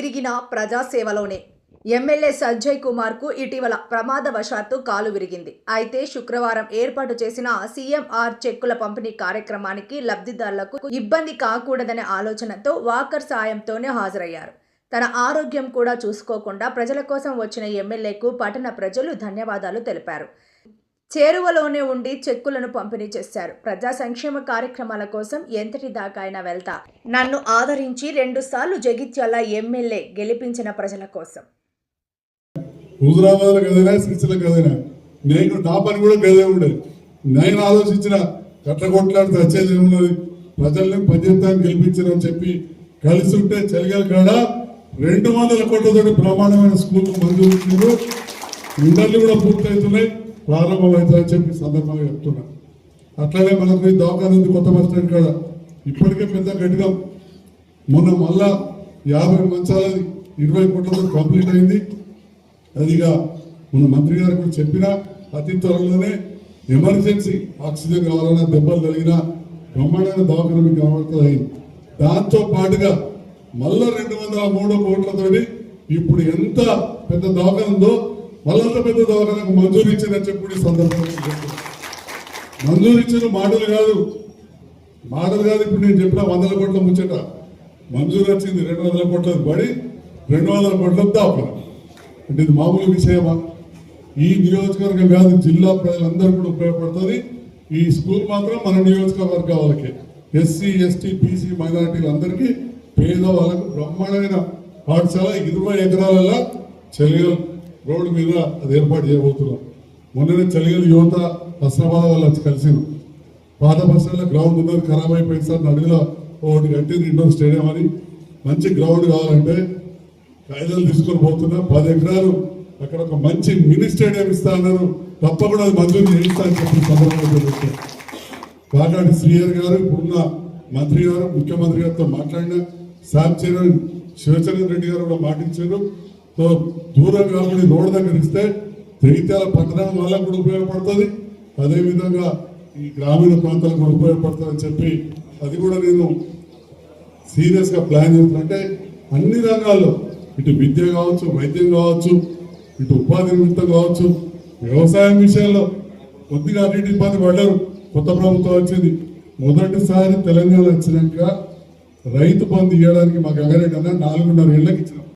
విరిగిన ప్రజాసేవలోనే. ఎమ్మెల్యే సంజయ్ కుమార్కు ఇటీవల ప్రమాదవశాత్తు కాలు విరిగింది. అయితే శుక్రవారం ఏర్పాటు చేసిన సీఎంఆర్ చెక్కుల పంపిణీ కార్యక్రమానికి లబ్ధిదారులకు ఇబ్బంది కాకూడదనే ఆలోచనతో వాకర్ సాయంతోనే హాజరయ్యారు. తన ఆరోగ్యం కూడా చూసుకోకుండా ప్రజల కోసం వచ్చిన ఎమ్మెల్యేకు పట్టణ ప్రజలు ధన్యవాదాలు తెలిపారు. చేరువలోనే ఉండి చెక్కులను పంపిణీ చేశారు. ప్రజా సంక్షేమ కార్యక్రమాల కోసం ఎంతటి దాకా అయినా వెళ్తా. నన్ను ఆదరించి రెండుసార్లు జగిత్యాల ఎమ్మెల్యే గెలిపించిన ప్రజల కోసం. హుజురాబాద్ కదైనా సిరిసిల్ల కదైనా నేను నా కూడా గదే ఉండే. నేను ఆలోచించిన కట్ట కొట్లాడి వచ్చేది ఉన్నది ప్రజల్ని పనిచేస్తాను గెలిపించని చెప్పి కలిసి ఉంటే చలిగల కాడ? రెండు వందల కోట్లతోటి ప్రమాణమైన స్కూల్ మంజూరు ఇచ్చారు ఇంటర్లు కూడా పూర్తవుతున్నాయి ప్రారంభమవుతాయని చెప్పి సందర్భంగా చెప్తున్నా. అట్లనే మనకు ఈ దవాఖాన ఉంది కొత్త బస్ స్టాండ్ కాడ. ఇప్పటికే పెద్ద కట్టినాం మొన్న మళ్ళా యాభై మంచాలది ఇరవై కోట్లతో కంప్లీట్ అయింది. అదిగా మన మంత్రి గారు కూడా చెప్పిన అతి త్వరలోనే ఎమర్జెన్సీ ఆక్సిజన్ కావాలన్నా దెబ్బలు కలిగిన బ్రహ్మాండమైన దవాఖాన మీకు కనబడుతుంది. అయింది దాంతో పాటుగా మళ్ళా రెండు వందల మూడు కోట్లతోటి ఇప్పుడు ఎంత పెద్ద దవాఖాన ఉందో వల్లంత పెద్ద దవాఖానకు మంజూరు ఇచ్చిందని చెప్పి. సందర్భంగా మంజూరు ఇచ్చిన మాటలు కాదు. మాటలు కాదు ఇప్పుడు నేను చెప్పిన వందల కోట్ల ముచ్చట. మంజూరు వచ్చింది రెండు వందల కోట్ల పడి రెండు వందల కోట్ల దాపన అంటే ఇది మామూలు విషయమా? ఈ నియోజకవర్గం కాదు జిల్లా ప్రజలందరూ కూడా ఉపయోగపడుతుంది. ఈ స్కూల్ మాత్రం మన నియోజకవర్గ వాళ్ళకి ఎస్సీ ఎస్టీ బీసీ మైనార్టీలందరికీ పేద వాళ్ళకు బ్రహ్మాండమైన పాఠశాల ఇరవై ఎకరాలలో చెలిగల్ రోడ్డు మీద అది ఏర్పాటు చేయబోతున్నాం. మొన్ననే చలిగల యువత హస్నాబాద్ వాళ్ళు వచ్చి కలిసిరు పాత బస్సుల గ్రౌండ్ ఉన్నది ఖరాబ్ అయిపోయింది సార్. నడుగులో ఒకటి కట్టింది ఇండోర్ స్టేడియం అని. మంచి గ్రౌండ్ కావాలంటే కాయిదాలు తీసుకొని పోతున్నా. పది ఎకరాలు అక్కడ ఒక మంచి మినీ స్టేడియం ఇస్తా అన్నారు. తప్పకుండా అది మంజూరు చేయిస్తా అని చెప్పి సందర్భంగా కాకాటి శ్రీహరి గారు ఇప్పుడున్న మంత్రి గారు ముఖ్యమంత్రి గారితో మాట్లాడిన సార్ చైర్మన్ శివచంద్ర రెడ్డి గారు కూడా మాటించారు దూరం కాబట్టి రోడ్డు దగ్గర ఇస్తే జగిత్యాల పట్టణం వాళ్ళకు కూడా ఉపయోగపడుతుంది. అదేవిధంగా ఈ గ్రామీణ ప్రాంతాలకు కూడా ఉపయోగపడుతుంది అని చెప్పి అది కూడా నేను సీరియస్గా ప్లాన్ చేస్తున్నట్టే అన్ని రంగాల్లో ఇటు విద్య కావచ్చు వైద్యం కావచ్చు ఇటు ఉపాధి నిమిత్తం కావచ్చు వ్యవసాయం విషయంలో కొద్దిగా అన్నిటి ఇబ్బంది పడ్డారు. కొత్త ప్రభుత్వం వచ్చింది. మొదటిసారి తెలంగాణ వచ్చినాక రైతు బంధు ఇవ్వడానికి మా గంగారెడ్డి అన్న నాలుగున్నర ఏళ్ళకి ఇచ్చినాం.